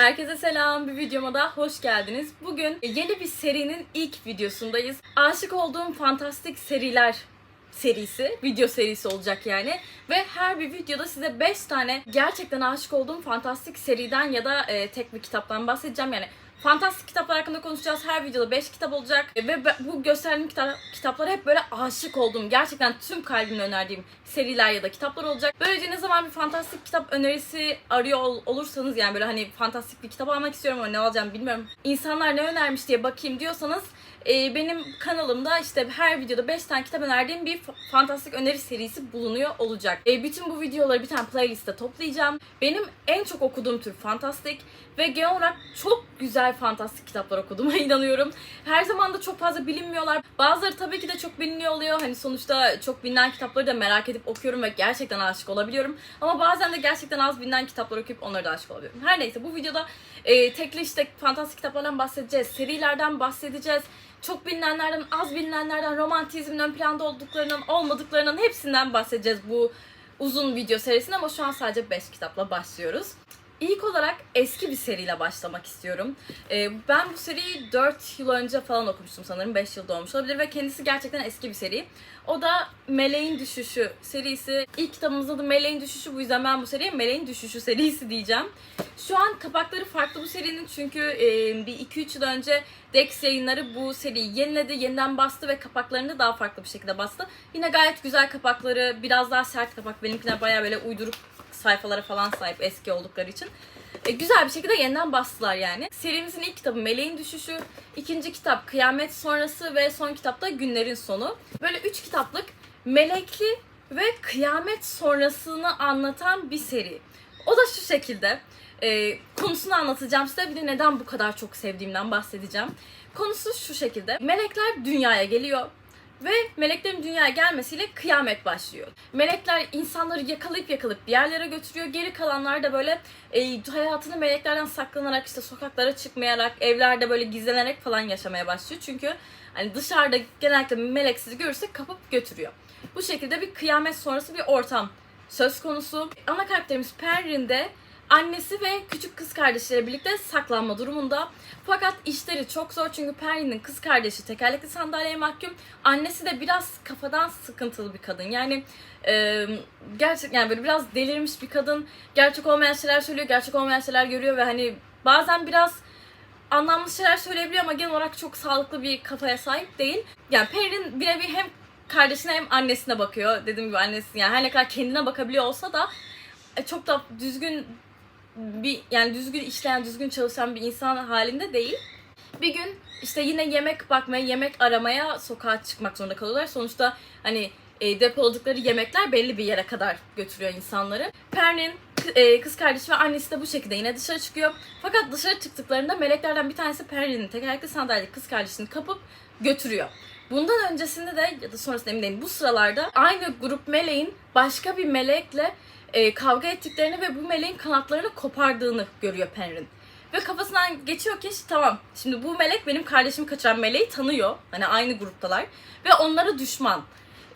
Herkese selam, bir videoma da hoş geldiniz. Bugün yeni bir serinin ilk videosundayız. Aşık olduğum fantastik seriler serisi, video serisi olacak yani. Ve her bir videoda size 5 tane gerçekten aşık olduğum fantastik seriden ya da e, tek bir kitaptan bahsedeceğim. Yani fantastik kitaplar hakkında konuşacağız. Her videoda 5 kitap olacak. E, ve bu gösterdiğim kitap, kitaplara hep böyle aşık olduğum, gerçekten tüm kalbimle önerdiğim seriler ya da kitaplar olacak. Böylece ne zaman bir fantastik kitap önerisi arıyor ol- olursanız yani böyle hani fantastik bir kitap almak istiyorum ama ne alacağım bilmiyorum. İnsanlar ne önermiş diye bakayım diyorsanız e, benim kanalımda işte her videoda 5 tane kitap önerdiğim bir fa- fantastik öneri serisi bulunuyor olacak. E, bütün bu videoları bir tane playliste toplayacağım. Benim en çok okuduğum tür fantastik ve genel olarak çok güzel fantastik kitaplar okuduğuma inanıyorum. Her zaman da çok fazla bilinmiyorlar. Bazıları tabii ki de çok biliniyor oluyor. Hani sonuçta çok bilinen kitapları da merak edip okuyorum ve gerçekten aşık olabiliyorum. Ama bazen de gerçekten az bilinen kitaplar okuyup onlara da aşık olabiliyorum. Her neyse bu videoda e, tekli işte fantastik kitaplardan bahsedeceğiz. Serilerden bahsedeceğiz. Çok bilinenlerden, az bilinenlerden, romantizmin ön planda olduklarından, olmadıklarından hepsinden bahsedeceğiz bu uzun video serisinde ama şu an sadece 5 kitapla başlıyoruz. İlk olarak eski bir seriyle başlamak istiyorum. Ee, ben bu seriyi 4 yıl önce falan okumuştum sanırım. 5 yılda olmuş olabilir ve kendisi gerçekten eski bir seri. O da Meleğin Düşüşü serisi. İlk kitabımızın adı Meleğin Düşüşü. Bu yüzden ben bu seriye Meleğin Düşüşü serisi diyeceğim. Şu an kapakları farklı bu serinin çünkü e, bir 2-3 yıl önce Dex yayınları bu seriyi yeniledi, yeniden bastı ve kapaklarını daha farklı bir şekilde bastı. Yine gayet güzel kapakları, biraz daha sert kapak. Benimkiler bayağı böyle uyduruk sayfalara falan sahip eski oldukları için. E, güzel bir şekilde yeniden bastılar yani. Serimizin ilk kitabı Meleğin Düşüşü, ikinci kitap Kıyamet Sonrası ve son kitapta Günlerin Sonu. Böyle üç kitaplık melekli ve kıyamet sonrasını anlatan bir seri. O da şu şekilde. E, konusunu anlatacağım size. Bir de neden bu kadar çok sevdiğimden bahsedeceğim. Konusu şu şekilde. Melekler dünyaya geliyor ve meleklerin dünyaya gelmesiyle kıyamet başlıyor. Melekler insanları yakalayıp yakalayıp bir yerlere götürüyor. Geri kalanlar da böyle e, hayatını meleklerden saklanarak işte sokaklara çıkmayarak, evlerde böyle gizlenerek falan yaşamaya başlıyor. Çünkü hani dışarıda genellikle melek sizi görürse kapıp götürüyor. Bu şekilde bir kıyamet sonrası bir ortam söz konusu. Ana karakterimiz Perrin de annesi ve küçük kız kardeşleriyle birlikte saklanma durumunda. Fakat işleri çok zor çünkü Perrin'in kız kardeşi tekerlekli sandalyeye mahkum. Annesi de biraz kafadan sıkıntılı bir kadın. Yani e, gerçek yani böyle biraz delirmiş bir kadın. Gerçek olmayan şeyler söylüyor, gerçek olmayan şeyler görüyor ve hani bazen biraz anlamlı şeyler söyleyebiliyor ama genel olarak çok sağlıklı bir kafaya sahip değil. Yani Perrin birebir hem kardeşine hem annesine bakıyor. Dediğim gibi annesi yani her ne kadar kendine bakabiliyor olsa da e, çok da düzgün bir yani düzgün işleyen, düzgün çalışan bir insan halinde değil. Bir gün işte yine yemek bakmaya, yemek aramaya sokağa çıkmak zorunda kalıyorlar. Sonuçta hani e, depoladıkları yemekler belli bir yere kadar götürüyor insanları. Perrin e, kız kardeşi ve annesi de bu şekilde yine dışarı çıkıyor. Fakat dışarı çıktıklarında meleklerden bir tanesi Perrin'in tekerlekli sandalye kız kardeşini kapıp götürüyor. Bundan öncesinde de ya da sonrasında emin değilim bu sıralarda aynı grup meleğin başka bir melekle e, kavga ettiklerini ve bu meleğin kanatlarını kopardığını görüyor Penrin. Ve kafasından geçiyor ki tamam şimdi bu melek benim kardeşimi kaçıran meleği tanıyor. Hani aynı gruptalar. Ve onlara düşman.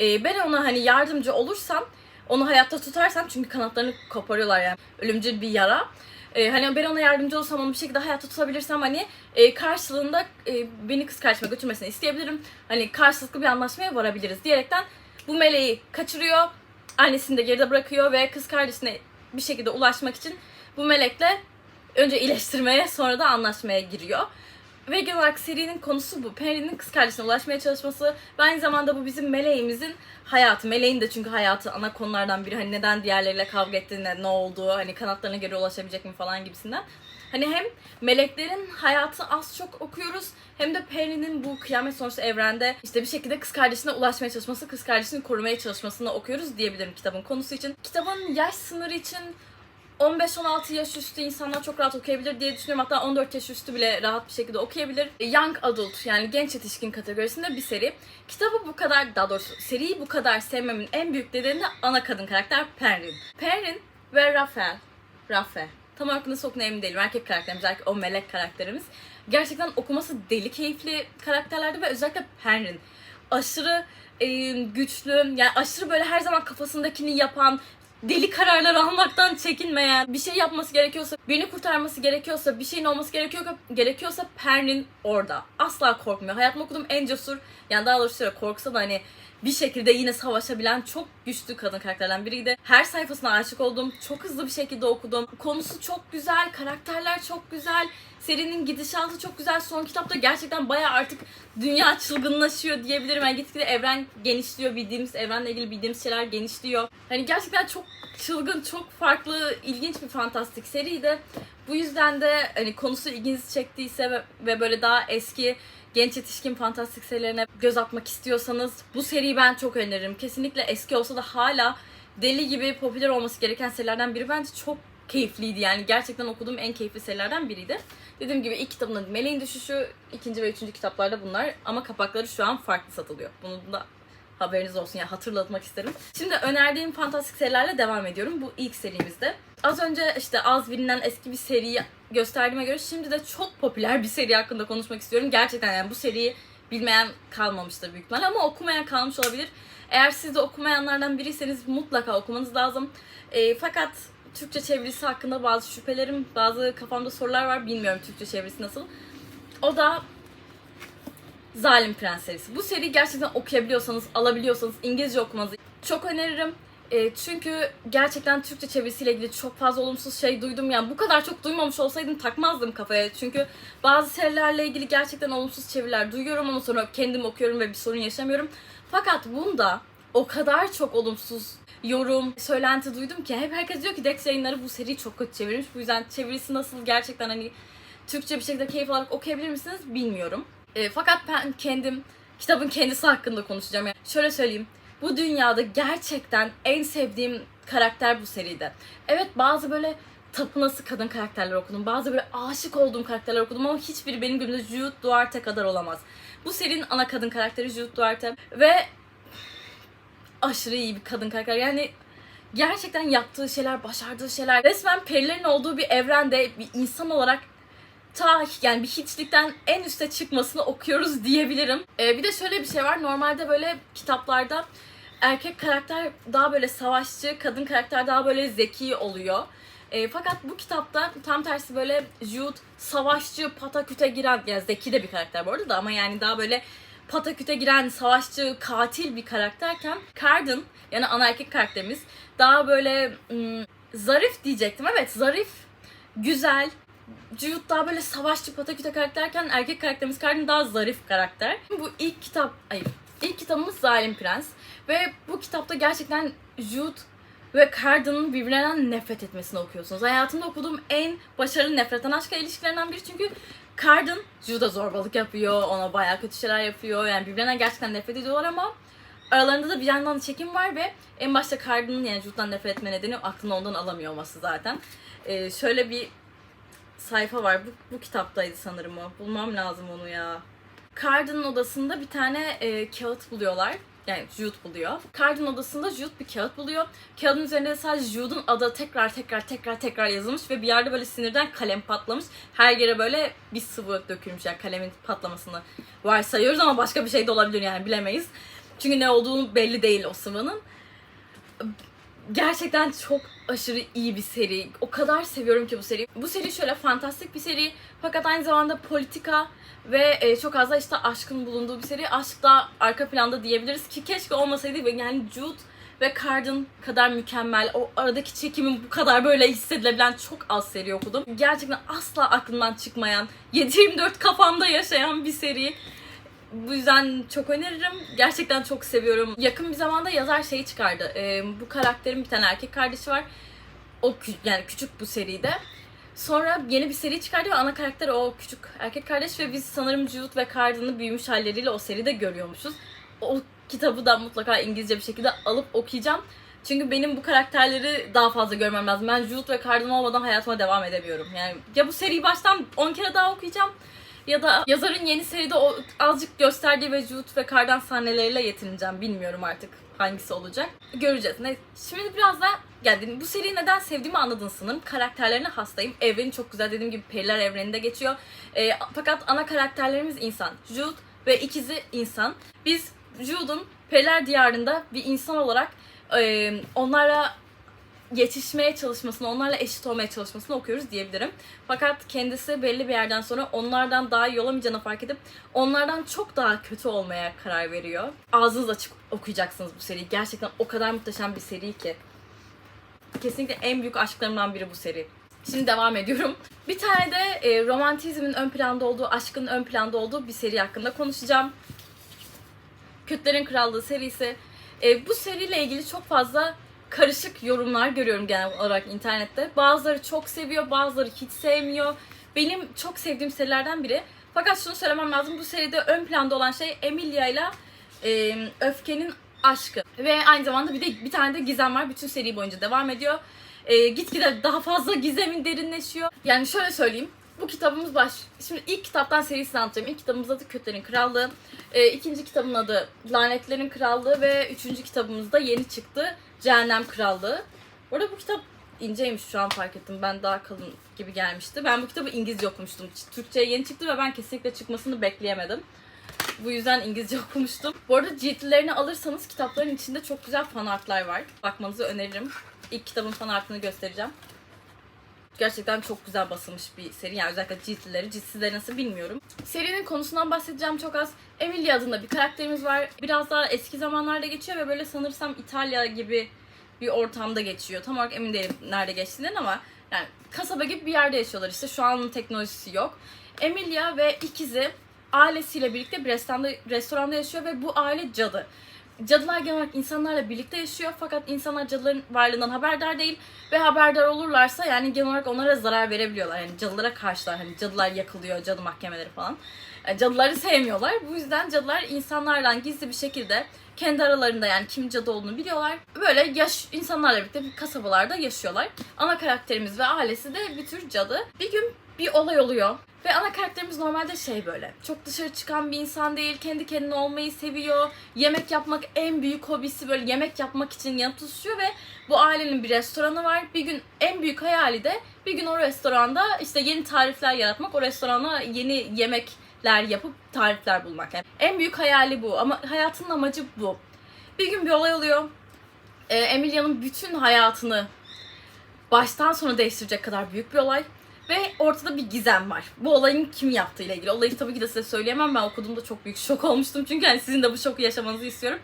E, ben ona hani yardımcı olursam onu hayatta tutarsam çünkü kanatlarını koparıyorlar yani ölümcül bir yara. E, hani ben ona yardımcı olursam onu bir şekilde hayatta tutabilirsem hani e, karşılığında e, beni kız kardeşime götürmesini isteyebilirim. Hani karşılıklı bir anlaşmaya varabiliriz diyerekten bu meleği kaçırıyor. Annesini de geride bırakıyor ve kız kardeşine bir şekilde ulaşmak için bu melekle önce iyileştirmeye sonra da anlaşmaya giriyor. Ve genel olarak serinin konusu bu. Perry'nin kız kardeşine ulaşmaya çalışması ve aynı zamanda bu bizim meleğimizin hayatı. Meleğin de çünkü hayatı ana konulardan biri. Hani neden diğerleriyle kavga ettiğine, ne olduğu, hani kanatlarına geri ulaşabilecek mi falan gibisinden. Hani hem meleklerin hayatı az çok okuyoruz hem de Perry'nin bu kıyamet sonrası evrende işte bir şekilde kız kardeşine ulaşmaya çalışması, kız kardeşini korumaya çalışmasını okuyoruz diyebilirim kitabın konusu için. Kitabın yaş sınırı için 15-16 yaş üstü insanlar çok rahat okuyabilir diye düşünüyorum. Hatta 14 yaş üstü bile rahat bir şekilde okuyabilir. Young Adult yani genç yetişkin kategorisinde bir seri. Kitabı bu kadar, daha doğrusu seriyi bu kadar sevmemin en büyük nedeni de ana kadın karakter Perrin. Perrin ve Raphael. Raphael. Tam olarak nasıl okuduğuna emin değilim. Erkek karakterimiz, erkek, o melek karakterimiz. Gerçekten okuması deli keyifli karakterlerdi ve özellikle Perrin. Aşırı e, güçlü, yani aşırı böyle her zaman kafasındakini yapan, deli kararlar almaktan çekinmeyen, bir şey yapması gerekiyorsa, birini kurtarması gerekiyorsa, bir şeyin olması gerekiyor gerekiyorsa Perrin orada. Asla korkmuyor. Hayatımda okuduğum en cesur, yani daha doğrusu şöyle korksa da hani bir şekilde yine savaşabilen çok güçlü kadın karakterlerden biriydi. Her sayfasına aşık oldum. Çok hızlı bir şekilde okudum. Konusu çok güzel, karakterler çok güzel. Serinin gidişatı çok güzel. Son kitapta gerçekten bayağı artık dünya çılgınlaşıyor diyebilirim. Yani gitgide evren genişliyor. Bildiğimiz evrenle ilgili bildiğimiz şeyler genişliyor. Hani gerçekten çok çılgın, çok farklı, ilginç bir fantastik seriydi. Bu yüzden de hani konusu ilginizi çektiyse ve, ve böyle daha eski genç yetişkin fantastik serilerine göz atmak istiyorsanız bu seriyi ben çok öneririm. Kesinlikle eski olsa da hala deli gibi popüler olması gereken serilerden biri. Bence çok keyifliydi yani. Gerçekten okuduğum en keyifli serilerden biriydi. Dediğim gibi ilk kitabın adı Meleğin Düşüşü, ikinci ve üçüncü kitaplarda bunlar ama kapakları şu an farklı satılıyor. Bunu da haberiniz olsun yani hatırlatmak isterim. Şimdi önerdiğim fantastik serilerle devam ediyorum. Bu ilk serimizde. Az önce işte az bilinen eski bir seriyi gösterdiğime göre şimdi de çok popüler bir seri hakkında konuşmak istiyorum. Gerçekten yani bu seriyi bilmeyen kalmamıştır büyük ihtimalle ama okumayan kalmış olabilir. Eğer siz de okumayanlardan biriyseniz mutlaka okumanız lazım. E, fakat Türkçe çevirisi hakkında bazı şüphelerim, bazı kafamda sorular var. Bilmiyorum Türkçe çevirisi nasıl. O da Zalim Prens serisi. Bu seriyi gerçekten okuyabiliyorsanız, alabiliyorsanız İngilizce okumanızı çok öneririm. E, çünkü gerçekten Türkçe çevirisiyle ilgili çok fazla olumsuz şey duydum. Yani bu kadar çok duymamış olsaydım takmazdım kafaya. Çünkü bazı serilerle ilgili gerçekten olumsuz çeviriler duyuyorum ama sonra kendim okuyorum ve bir sorun yaşamıyorum. Fakat bunda o kadar çok olumsuz yorum, söylenti duydum ki hep herkes diyor ki Dex yayınları bu seriyi çok kötü çevirmiş. Bu yüzden çevirisi nasıl gerçekten hani Türkçe bir şekilde keyif alarak okuyabilir misiniz bilmiyorum. E, fakat ben kendim kitabın kendisi hakkında konuşacağım. Yani şöyle söyleyeyim. Bu dünyada gerçekten en sevdiğim karakter bu seride. Evet bazı böyle tapınası kadın karakterler okudum. Bazı böyle aşık olduğum karakterler okudum ama hiçbiri benim gözümde Jude Duarte kadar olamaz. Bu serinin ana kadın karakteri Jude Duarte ve aşırı iyi bir kadın karakter. Yani gerçekten yaptığı şeyler, başardığı şeyler resmen perilerin olduğu bir evrende bir insan olarak ta yani bir hiçlikten en üste çıkmasını okuyoruz diyebilirim. Ee, bir de şöyle bir şey var. Normalde böyle kitaplarda erkek karakter daha böyle savaşçı, kadın karakter daha böyle zeki oluyor. E, fakat bu kitapta tam tersi böyle Jude savaşçı, pataküte giren, yani zeki de bir karakter bu arada da ama yani daha böyle pataküte giren savaşçı, katil bir karakterken Carden yani ana erkek karakterimiz daha böyle ım, zarif diyecektim. Evet zarif, güzel, Jude daha böyle savaşçı pataküte karakterken erkek karakterimiz Carden daha zarif karakter. Bu ilk kitap, ay ilk kitabımız Zalim Prens. Ve bu kitapta gerçekten Jude ve Carden'ın birbirlerinden nefret etmesini okuyorsunuz. Hayatımda okuduğum en başarılı nefretten aşka ilişkilerinden biri çünkü Carden Jude'a zorbalık yapıyor, ona bayağı kötü şeyler yapıyor. Yani birbirlerinden gerçekten nefret ediyorlar ama aralarında da bir yandan çekim var ve en başta Carden'ın yani Jude'dan nefret etme nedeni aklını ondan alamıyor olması zaten. Ee, şöyle bir sayfa var. Bu, bu kitaptaydı sanırım o. Bulmam lazım onu ya. Carden'ın odasında bir tane e, kağıt buluyorlar. Yani Jude buluyor. Carden odasında Jude bir kağıt buluyor. Kağıdın üzerinde de sadece Jude'un adı tekrar tekrar tekrar tekrar yazılmış ve bir yerde böyle sinirden kalem patlamış. Her yere böyle bir sıvı dökülmüş yani kalemin patlamasını varsayıyoruz ama başka bir şey de olabilir yani bilemeyiz. Çünkü ne olduğunu belli değil o sıvının. Gerçekten çok aşırı iyi bir seri. O kadar seviyorum ki bu seriyi. Bu seri şöyle fantastik bir seri fakat aynı zamanda politika ve e, çok az da işte aşkın bulunduğu bir seri. Aşk da arka planda diyebiliriz ki keşke olmasaydı. Yani Jude ve Carden kadar mükemmel, o aradaki çekimin bu kadar böyle hissedilebilen çok az seri okudum. Gerçekten asla aklımdan çıkmayan, 7-24 kafamda yaşayan bir seri. Bu yüzden çok öneririm. Gerçekten çok seviyorum. Yakın bir zamanda yazar şeyi çıkardı. Ee, bu karakterin bir tane erkek kardeşi var. O kü- yani küçük bu seride. Sonra yeni bir seri çıkardı ve ana karakter o küçük erkek kardeş ve biz sanırım Jude ve Carden'ı büyümüş halleriyle o seride görüyormuşuz. O kitabı da mutlaka İngilizce bir şekilde alıp okuyacağım. Çünkü benim bu karakterleri daha fazla görmem lazım. Ben Jude ve Carden olmadan hayatıma devam edemiyorum. Yani ya bu seriyi baştan 10 kere daha okuyacağım ya da yazarın yeni seride o azıcık gösterdiği Jude ve Carden sahneleriyle yetineceğim. Bilmiyorum artık hangisi olacak. Göreceğiz. Ne? Şimdi biraz da yani bu seriyi neden sevdiğimi anladın sanırım. Karakterlerine hastayım. Evreni çok güzel dediğim gibi periler evreninde geçiyor. E, fakat ana karakterlerimiz insan. Jude ve ikizi insan. Biz Jude'un periler diyarında bir insan olarak e, onlara yetişmeye çalışmasını, onlarla eşit olmaya çalışmasını okuyoruz diyebilirim. Fakat kendisi belli bir yerden sonra onlardan daha iyi olamayacağını fark edip onlardan çok daha kötü olmaya karar veriyor. Ağzınız açık okuyacaksınız bu seriyi. Gerçekten o kadar muhteşem bir seri ki. Kesinlikle en büyük aşklarımdan biri bu seri. Şimdi devam ediyorum. Bir tane de e, romantizmin ön planda olduğu, aşkın ön planda olduğu bir seri hakkında konuşacağım. Kütlerin Krallığı serisi. E, bu seriyle ilgili çok fazla karışık yorumlar görüyorum genel olarak internette. Bazıları çok seviyor, bazıları hiç sevmiyor. Benim çok sevdiğim serilerden biri. Fakat şunu söylemem lazım. Bu seride ön planda olan şey Emilia ile Öfke'nin aşkı. Ve aynı zamanda bir de bir tane de gizem var. Bütün seri boyunca devam ediyor. E, gitgide daha fazla gizemin derinleşiyor. Yani şöyle söyleyeyim. Bu kitabımız baş... Şimdi ilk kitaptan serisini anlatacağım. İlk kitabımız adı Kötülerin Krallığı. E, ikinci kitabın adı Lanetlerin Krallığı ve üçüncü kitabımız da yeni çıktı. Cehennem Krallığı. Bu arada bu kitap inceymiş şu an fark ettim. Ben daha kalın gibi gelmişti. Ben bu kitabı İngilizce okumuştum. Türkçe'ye yeni çıktı ve ben kesinlikle çıkmasını bekleyemedim. Bu yüzden İngilizce okumuştum. Bu arada ciltlerini alırsanız kitapların içinde çok güzel fan artlar var. Bakmanızı öneririm. İlk kitabın fan artını göstereceğim. Gerçekten çok güzel basılmış bir seri. Yani özellikle ciltlileri, ciltsizleri nasıl bilmiyorum. Serinin konusundan bahsedeceğim çok az. Emilia adında bir karakterimiz var. Biraz daha eski zamanlarda geçiyor ve böyle sanırsam İtalya gibi bir ortamda geçiyor. Tam olarak emin değilim nerede geçtiğinden ama yani kasaba gibi bir yerde yaşıyorlar işte. Şu an teknolojisi yok. Emilia ve ikizi ailesiyle birlikte bir restoranda, restoranda yaşıyor ve bu aile cadı. Cadılar genel olarak insanlarla birlikte yaşıyor fakat insanlar cadıların varlığından haberdar değil ve haberdar olurlarsa yani genel olarak onlara zarar verebiliyorlar. Yani cadılara karşılar hani cadılar yakılıyor, cadı mahkemeleri falan. Yani cadıları sevmiyorlar. Bu yüzden cadılar insanlardan gizli bir şekilde kendi aralarında yani kim cadı olduğunu biliyorlar. Böyle yaş insanlarla birlikte bir kasabalarda yaşıyorlar. Ana karakterimiz ve ailesi de bir tür cadı. Bir gün bir olay oluyor. Ve ana karakterimiz normalde şey böyle. Çok dışarı çıkan bir insan değil. Kendi kendine olmayı seviyor. Yemek yapmak en büyük hobisi. Böyle yemek yapmak için yanıp ve bu ailenin bir restoranı var. Bir gün en büyük hayali de bir gün o restoranda işte yeni tarifler yaratmak. O restorana yeni yemekler yapıp tarifler bulmak. Yani en büyük hayali bu ama hayatının amacı bu. Bir gün bir olay oluyor. Ee, Emilia'nın bütün hayatını baştan sona değiştirecek kadar büyük bir olay. Ve ortada bir gizem var. Bu olayın kim yaptığı ile ilgili. Olayı tabii ki de size söyleyemem. Ben okuduğumda çok büyük şok olmuştum. Çünkü hani sizin de bu şoku yaşamanızı istiyorum.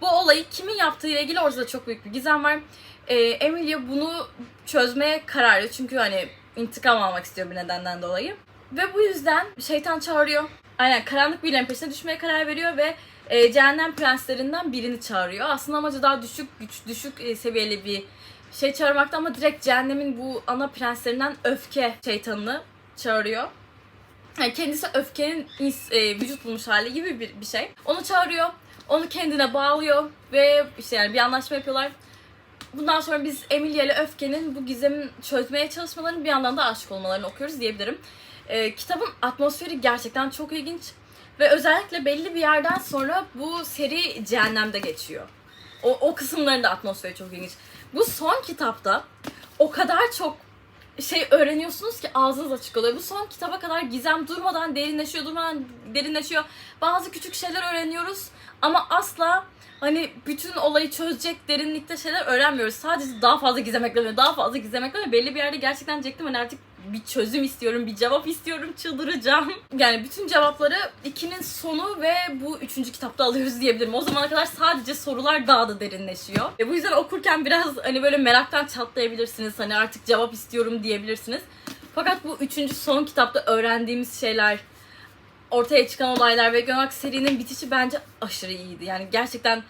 Bu olayı kimin yaptığı ile ilgili ortada çok büyük bir gizem var. Ee, Emilia bunu çözmeye kararlı. Çünkü hani intikam almak istiyor bir nedenden dolayı. Ve bu yüzden şeytan çağırıyor. Aynen karanlık birilerinin peşine düşmeye karar veriyor ve e, cehennem prenslerinden birini çağırıyor. Aslında amacı daha düşük güç, düşük e, seviyeli bir şey çağırmakta ama direkt cehennemin bu ana prenslerinden öfke şeytanını çağırıyor. Yani kendisi öfkenin ins- e, vücut bulmuş hali gibi bir, bir şey. Onu çağırıyor, onu kendine bağlıyor ve işte yani bir anlaşma yapıyorlar. Bundan sonra biz Emilia ile Öfke'nin bu gizemin çözmeye çalışmalarını bir yandan da aşık olmalarını okuyoruz diyebilirim. E, kitabın atmosferi gerçekten çok ilginç ve özellikle belli bir yerden sonra bu seri cehennemde geçiyor. O, o kısımlarında atmosferi çok ilginç. Bu son kitapta o kadar çok şey öğreniyorsunuz ki ağzınız açık oluyor. Bu son kitaba kadar gizem durmadan derinleşiyor, durmadan derinleşiyor. Bazı küçük şeyler öğreniyoruz ama asla hani bütün olayı çözecek derinlikte şeyler öğrenmiyoruz. Sadece daha fazla gizem ekleniyor, daha fazla gizem ekleniyor. Belli bir yerde gerçekten diyecektim hani artık bir çözüm istiyorum, bir cevap istiyorum, çıldıracağım. Yani bütün cevapları ikinin sonu ve bu üçüncü kitapta alıyoruz diyebilirim. O zamana kadar sadece sorular daha da derinleşiyor. Ve bu yüzden okurken biraz hani böyle meraktan çatlayabilirsiniz. Hani artık cevap istiyorum diyebilirsiniz. Fakat bu üçüncü son kitapta öğrendiğimiz şeyler, ortaya çıkan olaylar ve olarak serinin bitişi bence aşırı iyiydi. Yani gerçekten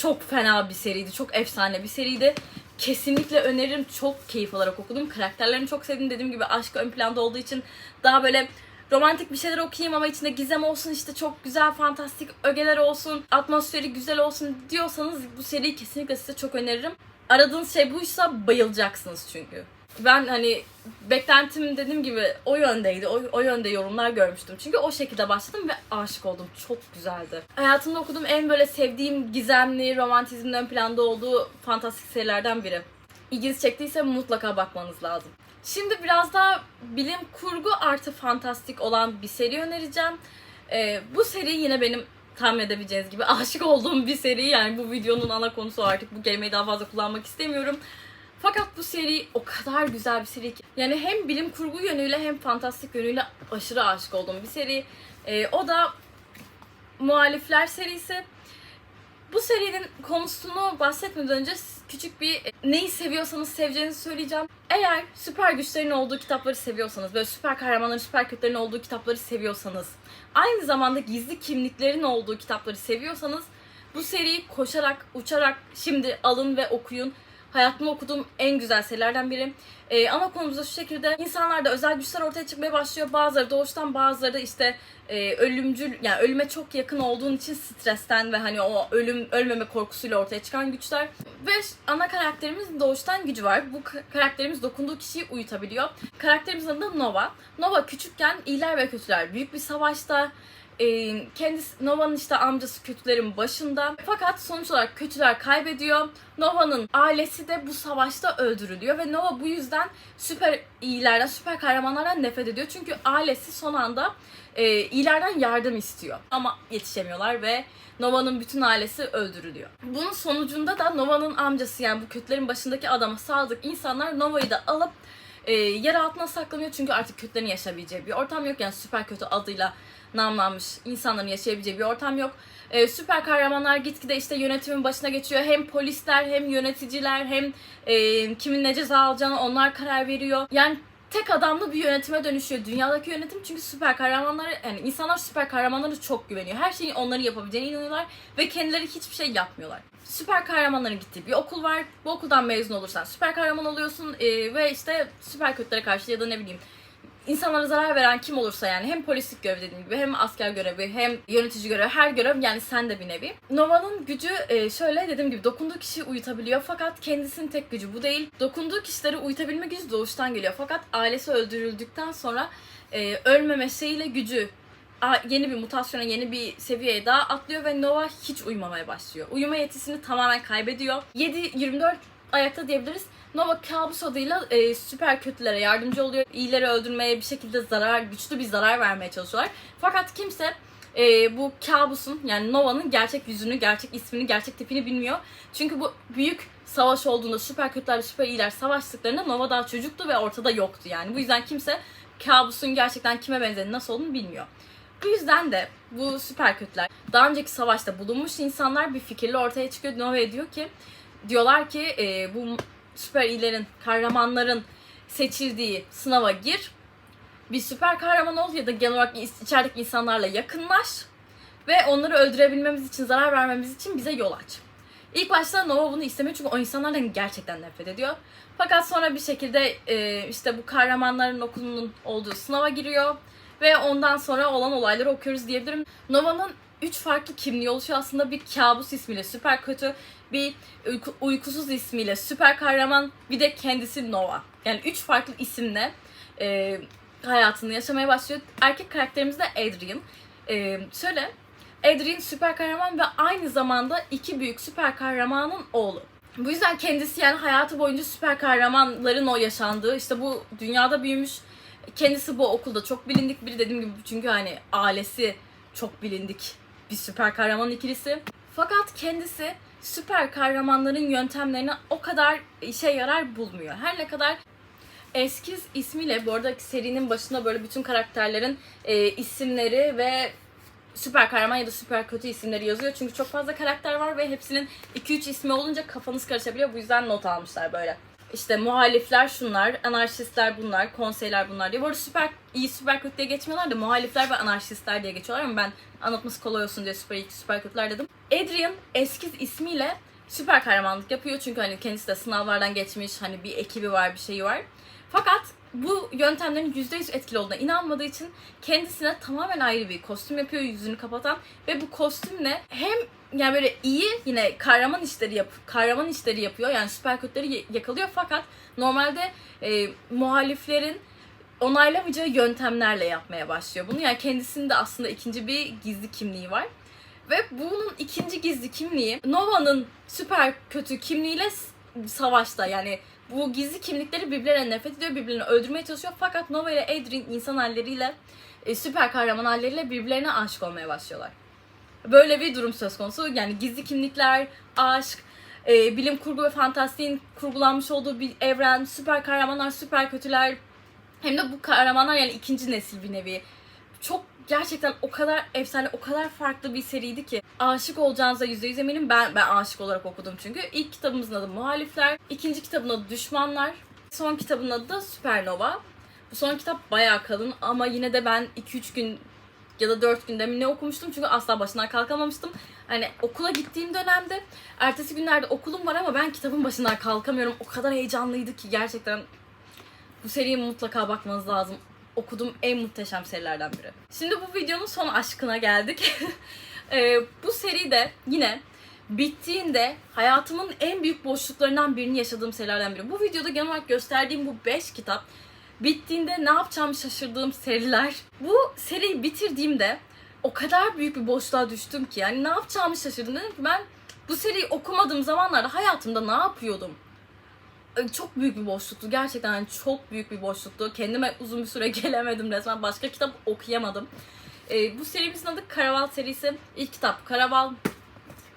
çok fena bir seriydi. Çok efsane bir seriydi. Kesinlikle öneririm. Çok keyif alarak okudum. Karakterlerini çok sevdim. Dediğim gibi aşk ön planda olduğu için daha böyle romantik bir şeyler okuyayım ama içinde gizem olsun işte çok güzel fantastik ögeler olsun atmosferi güzel olsun diyorsanız bu seriyi kesinlikle size çok öneririm. Aradığınız şey buysa bayılacaksınız çünkü. Ben hani beklentim dediğim gibi o yöndeydi. O, o yönde yorumlar görmüştüm. Çünkü o şekilde başladım ve aşık oldum. Çok güzeldi. Hayatımda okuduğum en böyle sevdiğim gizemli, romantizmin ön planda olduğu fantastik serilerden biri. İlginizi çektiyse mutlaka bakmanız lazım. Şimdi biraz daha bilim kurgu artı fantastik olan bir seri önereceğim. Ee, bu seri yine benim tahmin edebileceğiniz gibi aşık olduğum bir seri. Yani bu videonun ana konusu artık bu kelimeyi daha fazla kullanmak istemiyorum. Fakat bu seri o kadar güzel bir seri ki. Yani hem bilim kurgu yönüyle hem fantastik yönüyle aşırı aşık olduğum bir seri. Ee, o da Muhalifler serisi. Bu serinin konusunu bahsetmeden önce küçük bir e, neyi seviyorsanız seveceğinizi söyleyeceğim. Eğer süper güçlerin olduğu kitapları seviyorsanız, böyle süper kahramanların, süper kötülerin olduğu kitapları seviyorsanız, aynı zamanda gizli kimliklerin olduğu kitapları seviyorsanız bu seriyi koşarak, uçarak şimdi alın ve okuyun. Hayatımda okuduğum en güzel serilerden biri. Ee, ana konumuz da şu şekilde. İnsanlarda özel güçler ortaya çıkmaya başlıyor. Bazıları doğuştan bazıları da işte e, ölümcül yani ölüme çok yakın olduğun için stresten ve hani o ölüm ölmeme korkusuyla ortaya çıkan güçler. Ve ana karakterimizin doğuştan gücü var. Bu ka- karakterimiz dokunduğu kişiyi uyutabiliyor. Karakterimizin adı Nova. Nova küçükken iyiler ve kötüler büyük bir savaşta e, kendisi Nova'nın işte amcası kötülerin başında. Fakat sonuç olarak kötüler kaybediyor. Nova'nın ailesi de bu savaşta öldürülüyor ve Nova bu yüzden süper iyilerden, süper kahramanlardan nefret ediyor. Çünkü ailesi son anda e, iyilerden yardım istiyor. Ama yetişemiyorlar ve Nova'nın bütün ailesi öldürülüyor. Bunun sonucunda da Nova'nın amcası yani bu kötülerin başındaki adama sadık insanlar Nova'yı da alıp e, yer altına saklanıyor. Çünkü artık kötülerin yaşayabileceği bir ortam yok. Yani süper kötü adıyla namlanmış insanların yaşayabileceği bir ortam yok. Ee, süper kahramanlar gitgide işte yönetimin başına geçiyor. Hem polisler hem yöneticiler hem e, kimin ne ceza alacağını onlar karar veriyor. Yani tek adamlı bir yönetime dönüşüyor dünyadaki yönetim çünkü süper kahramanları yani insanlar süper kahramanlara çok güveniyor. Her şeyi onların yapabileceğine inanıyorlar ve kendileri hiçbir şey yapmıyorlar. Süper kahramanların gittiği bir okul var. Bu okuldan mezun olursan süper kahraman oluyorsun e, ve işte süper kötülere karşı ya da ne bileyim insanlara zarar veren kim olursa yani hem polislik görevi dediğim gibi hem asker görevi hem yönetici görevi her görev yani sen de bir nevi. Nova'nın gücü e, şöyle dediğim gibi dokunduğu kişiyi uyutabiliyor fakat kendisinin tek gücü bu değil. Dokunduğu kişileri uyutabilme gücü doğuştan geliyor fakat ailesi öldürüldükten sonra e, ölmeme şeyiyle gücü yeni bir mutasyona, yeni bir seviyeye daha atlıyor ve Nova hiç uyumamaya başlıyor. Uyuma yetisini tamamen kaybediyor. 7-24 ayakta diyebiliriz. Nova kabus adıyla e, süper kötülere yardımcı oluyor. İyileri öldürmeye bir şekilde zarar, güçlü bir zarar vermeye çalışıyorlar. Fakat kimse e, bu kabusun yani Nova'nın gerçek yüzünü, gerçek ismini, gerçek tipini bilmiyor. Çünkü bu büyük savaş olduğunda süper kötülerle süper iyiler savaştıklarında Nova daha çocuktu ve ortada yoktu yani. Bu yüzden kimse kabusun gerçekten kime benzediğini nasıl olduğunu bilmiyor. Bu yüzden de bu süper kötüler daha önceki savaşta bulunmuş insanlar bir fikirle ortaya çıkıyor. Nova'ya diyor ki diyorlar ki e, bu süper iyilerin, kahramanların seçildiği sınava gir. Bir süper kahraman ol ya da genel olarak içerideki insanlarla yakınlaş ve onları öldürebilmemiz için, zarar vermemiz için bize yol aç. İlk başta Nova bunu istemiyor çünkü o insanlardan gerçekten nefret ediyor. Fakat sonra bir şekilde e, işte bu kahramanların okulunun olduğu sınava giriyor ve ondan sonra olan olayları okuyoruz diyebilirim. Nova'nın üç farklı kimliği oluşuyor aslında bir kabus ismiyle süper kötü, bir uyku- uykusuz ismiyle süper kahraman, bir de kendisi Nova. Yani üç farklı isimle e, hayatını yaşamaya başlıyor. Erkek karakterimiz de Adrian. E, şöyle, Adrian süper kahraman ve aynı zamanda iki büyük süper kahramanın oğlu. Bu yüzden kendisi yani hayatı boyunca süper kahramanların o yaşandığı, işte bu dünyada büyümüş, kendisi bu okulda çok bilindik biri dediğim gibi çünkü hani ailesi çok bilindik bir süper kahraman ikilisi. Fakat kendisi süper kahramanların yöntemlerini o kadar işe yarar bulmuyor. Her ne kadar Eskiz ismiyle bu arada serinin başında böyle bütün karakterlerin e, isimleri ve süper kahraman ya da süper kötü isimleri yazıyor. Çünkü çok fazla karakter var ve hepsinin 2-3 ismi olunca kafanız karışabiliyor. Bu yüzden not almışlar böyle. İşte muhalifler şunlar, anarşistler bunlar, konseyler bunlar diye. Bu arada süper iyi süper kötü diye geçmiyorlar da muhalifler ve anarşistler diye geçiyorlar ama ben anlatması kolay olsun diye süper iyi süper kötüler dedim. Adrian eskiz ismiyle süper kahramanlık yapıyor çünkü hani kendisi de sınavlardan geçmiş, hani bir ekibi var, bir şeyi var. Fakat bu yöntemlerin %100 etkili olduğuna inanmadığı için kendisine tamamen ayrı bir kostüm yapıyor yüzünü kapatan ve bu kostümle hem yani böyle iyi yine kahraman işleri yap kahraman işleri yapıyor yani süper kötüleri yakalıyor fakat normalde e, muhaliflerin onaylamayacağı yöntemlerle yapmaya başlıyor bunu. Yani kendisinde aslında ikinci bir gizli kimliği var. Ve bunun ikinci gizli kimliği Nova'nın süper kötü kimliğiyle savaşta yani bu gizli kimlikleri birbirlerine nefret ediyor, birbirlerini öldürmeye çalışıyor. Fakat Nova ile Adrian insan halleriyle, e, süper kahraman halleriyle birbirlerine aşık olmaya başlıyorlar. Böyle bir durum söz konusu. Yani gizli kimlikler, aşk, e, bilim kurgu ve fantastiğin kurgulanmış olduğu bir evren, süper kahramanlar, süper kötüler. Hem de bu kahramanlar yani ikinci nesil bir nevi. Çok gerçekten o kadar efsane, o kadar farklı bir seriydi ki. Aşık olacağınıza yüzde yüz eminim. Ben, ben aşık olarak okudum çünkü. İlk kitabımızın adı Muhalifler. ikinci kitabın adı Düşmanlar. Son kitabın adı da Süpernova. Bu son kitap bayağı kalın ama yine de ben 2-3 gün ya da 4 günde mi ne okumuştum çünkü asla başından kalkamamıştım. Hani okula gittiğim dönemde ertesi günlerde okulum var ama ben kitabın başından kalkamıyorum. O kadar heyecanlıydı ki gerçekten bu seriye mutlaka bakmanız lazım. Okuduğum en muhteşem serilerden biri. Şimdi bu videonun son aşkına geldik. Ee, bu seride yine bittiğinde hayatımın en büyük boşluklarından birini yaşadığım serilerden biri. Bu videoda genel olarak gösterdiğim bu 5 kitap bittiğinde ne yapacağımı şaşırdığım seriler. Bu seriyi bitirdiğimde o kadar büyük bir boşluğa düştüm ki yani ne yapacağımı şaşırdım. Dedim ki ben bu seriyi okumadığım zamanlarda hayatımda ne yapıyordum? Çok büyük bir boşluktu. Gerçekten yani çok büyük bir boşluktu. Kendime uzun bir süre gelemedim resmen. Başka kitap okuyamadım. Ee, bu serimizin adı Karaval serisi. İlk kitap Karaval,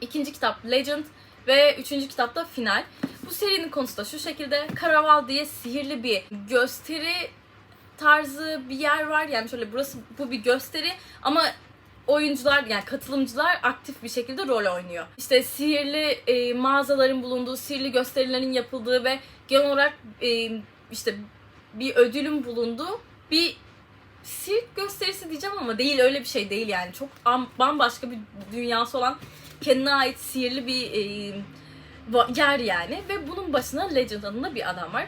ikinci kitap Legend ve üçüncü kitap da Final. Bu serinin konusu da şu şekilde. Karaval diye sihirli bir gösteri tarzı bir yer var. Yani şöyle burası bu bir gösteri ama oyuncular yani katılımcılar aktif bir şekilde rol oynuyor. İşte sihirli e, mağazaların bulunduğu, sihirli gösterilerin yapıldığı ve genel olarak e, işte bir ödülün bulunduğu bir sirk gösterisi diyeceğim ama değil öyle bir şey değil yani. Çok am- bambaşka bir dünyası olan kendine ait sihirli bir e, yer yani ve bunun başına Legend adında bir adam var.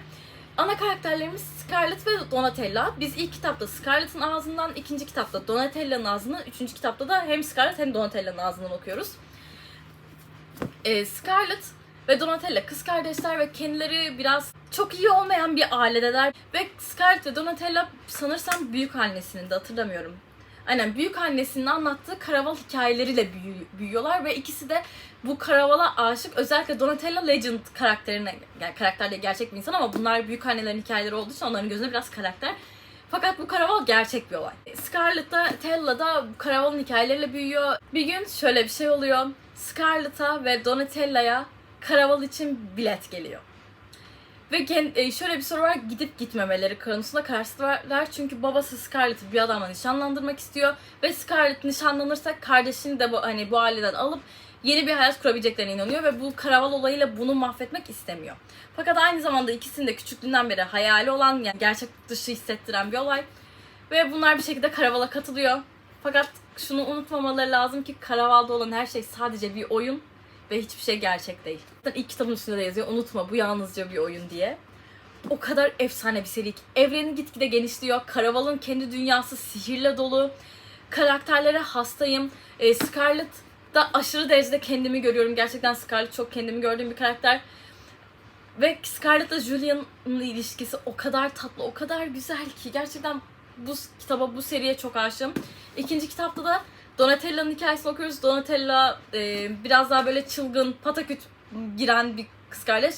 Ana karakterlerimiz Scarlett ve Donatella. Biz ilk kitapta Scarlett'ın ağzından, ikinci kitapta Donatella'nın ağzından, üçüncü kitapta da hem Scarlett hem Donatella'nın ağzından okuyoruz. Ee, Scarlett ve Donatella kız kardeşler ve kendileri biraz çok iyi olmayan bir ailedeler. Ve Scarlett ve Donatella sanırsam büyük annesinin de hatırlamıyorum. Aynen büyük annesinin anlattığı karaval hikayeleriyle büyü- büyüyorlar ve ikisi de bu karavala aşık. Özellikle Donatella Legend karakterine, yani karakter de gerçek bir insan ama bunlar büyük annelerin hikayeleri olduğu için onların gözünde biraz karakter. Fakat bu karaval gerçek bir olay. Scarlett da Tella da bu karavalın hikayeleriyle büyüyor. Bir gün şöyle bir şey oluyor. Scarlett'a ve Donatella'ya karaval için bilet geliyor. Ve gen- e, şöyle bir soru var gidip gitmemeleri konusunda kararsızlar çünkü babası Scarlett'i bir adamla nişanlandırmak istiyor ve Scarlett nişanlanırsa kardeşini de bu hani bu aileden alıp yeni bir hayat kurabileceklerine inanıyor ve bu karaval olayıyla bunu mahvetmek istemiyor. Fakat aynı zamanda ikisinin de küçüklüğünden beri hayali olan yani gerçek dışı hissettiren bir olay ve bunlar bir şekilde karavala katılıyor. Fakat şunu unutmamaları lazım ki karavalda olan her şey sadece bir oyun ve hiçbir şey gerçek değil. Zaten ilk kitabın üstünde de yazıyor unutma bu yalnızca bir oyun diye. O kadar efsane bir seri ki. Evreni gitgide genişliyor. Karaval'ın kendi dünyası sihirle dolu. Karakterlere hastayım. E, Scarlett da aşırı derecede kendimi görüyorum. Gerçekten Scarlett çok kendimi gördüğüm bir karakter. Ve Scarlett'la Julian'ın ilişkisi o kadar tatlı, o kadar güzel ki. Gerçekten bu kitaba, bu seriye çok aşığım. İkinci kitapta da Donatella'nın hikayesini okuyoruz. Donatella e, biraz daha böyle çılgın, pataküt giren bir kız kardeş.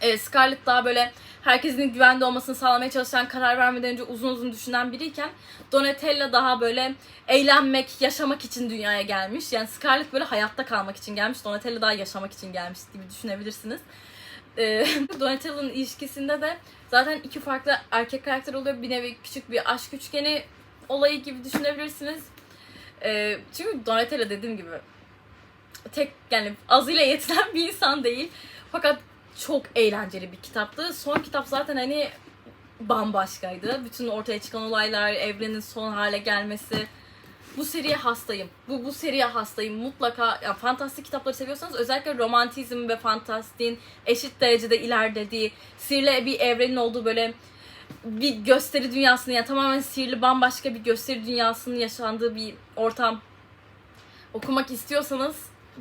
E, Scarlett daha böyle herkesin güvende olmasını sağlamaya çalışan, karar vermeden önce uzun uzun düşünen biriyken Donatella daha böyle eğlenmek, yaşamak için dünyaya gelmiş. Yani Scarlett böyle hayatta kalmak için gelmiş, Donatella daha yaşamak için gelmiş gibi düşünebilirsiniz. E, Donatella'nın ilişkisinde de zaten iki farklı erkek karakter oluyor. Bir nevi küçük bir aşk üçgeni olayı gibi düşünebilirsiniz. Ee, çünkü Donatella dediğim gibi tek yani azıyla yetinen bir insan değil. Fakat çok eğlenceli bir kitaptı. Son kitap zaten hani bambaşkaydı. Bütün ortaya çıkan olaylar, evrenin son hale gelmesi. Bu seriye hastayım. Bu bu seriye hastayım. Mutlaka ya fantastik kitapları seviyorsanız özellikle romantizm ve fantastiğin eşit derecede ilerlediği, sihirli bir evrenin olduğu böyle bir gösteri dünyasını yani tamamen sihirli bambaşka bir gösteri dünyasının yaşandığı bir ortam okumak istiyorsanız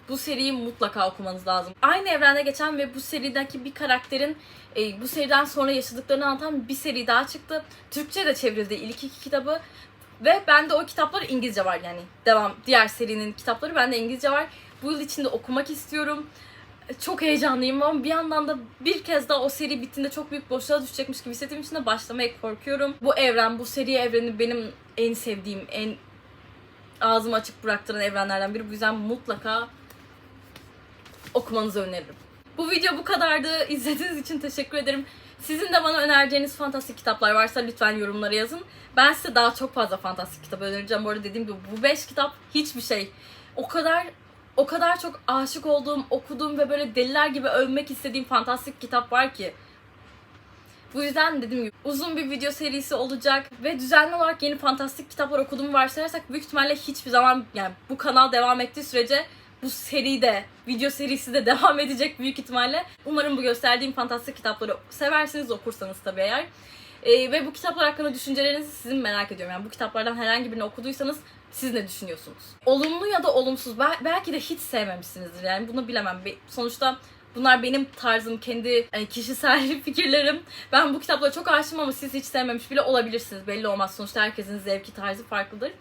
bu seriyi mutlaka okumanız lazım. Aynı evrende geçen ve bu serideki bir karakterin e, bu seriden sonra yaşadıklarını anlatan bir seri daha çıktı. Türkçe de çevrildi ilk iki kitabı ve bende o kitaplar İngilizce var yani. Devam diğer serinin kitapları bende İngilizce var. Bu yıl içinde okumak istiyorum. Çok heyecanlıyım ama bir yandan da bir kez daha o seri bittiğinde çok büyük boşluğa düşecekmiş gibi hissettiğim için de başlamaya korkuyorum. Bu evren, bu seri evreni benim en sevdiğim, en ağzımı açık bıraktıran evrenlerden biri. Bu yüzden mutlaka okumanızı öneririm. Bu video bu kadardı. İzlediğiniz için teşekkür ederim. Sizin de bana önereceğiniz fantastik kitaplar varsa lütfen yorumlara yazın. Ben size daha çok fazla fantastik kitap önereceğim. Bu arada dediğim gibi bu 5 kitap hiçbir şey. O kadar o kadar çok aşık olduğum, okuduğum ve böyle deliler gibi övmek istediğim fantastik kitap var ki. Bu yüzden dediğim gibi uzun bir video serisi olacak ve düzenli olarak yeni fantastik kitaplar okuduğumu varsayarsak büyük ihtimalle hiçbir zaman yani bu kanal devam ettiği sürece bu seri de, video serisi de devam edecek büyük ihtimalle. Umarım bu gösterdiğim fantastik kitapları seversiniz, okursanız tabii eğer. Ee, ve bu kitaplar hakkında düşüncelerinizi sizin merak ediyorum. Yani bu kitaplardan herhangi birini okuduysanız siz ne düşünüyorsunuz? Olumlu ya da olumsuz. Bel- belki de hiç sevmemişsinizdir. Yani bunu bilemem. Sonuçta bunlar benim tarzım, kendi hani kişisel fikirlerim. Ben bu kitaplara çok aşığım ama siz hiç sevmemiş bile olabilirsiniz. Belli olmaz. Sonuçta herkesin zevki, tarzı farklıdır.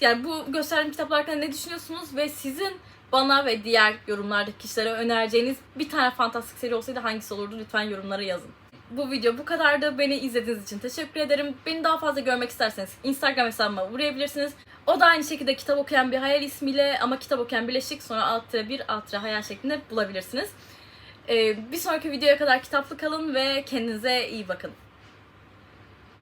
Yani bu gösterdiğim kitaplar hakkında ne düşünüyorsunuz ve sizin bana ve diğer yorumlardaki kişilere önereceğiniz bir tane fantastik seri olsaydı hangisi olurdu lütfen yorumlara yazın. Bu video bu kadardı. Beni izlediğiniz için teşekkür ederim. Beni daha fazla görmek isterseniz Instagram hesabıma uğrayabilirsiniz. O da aynı şekilde kitap okuyan bir hayal ismiyle ama kitap okuyan birleşik sonra alt tire bir alt tire hayal şeklinde bulabilirsiniz. Ee, bir sonraki videoya kadar kitaplı kalın ve kendinize iyi bakın.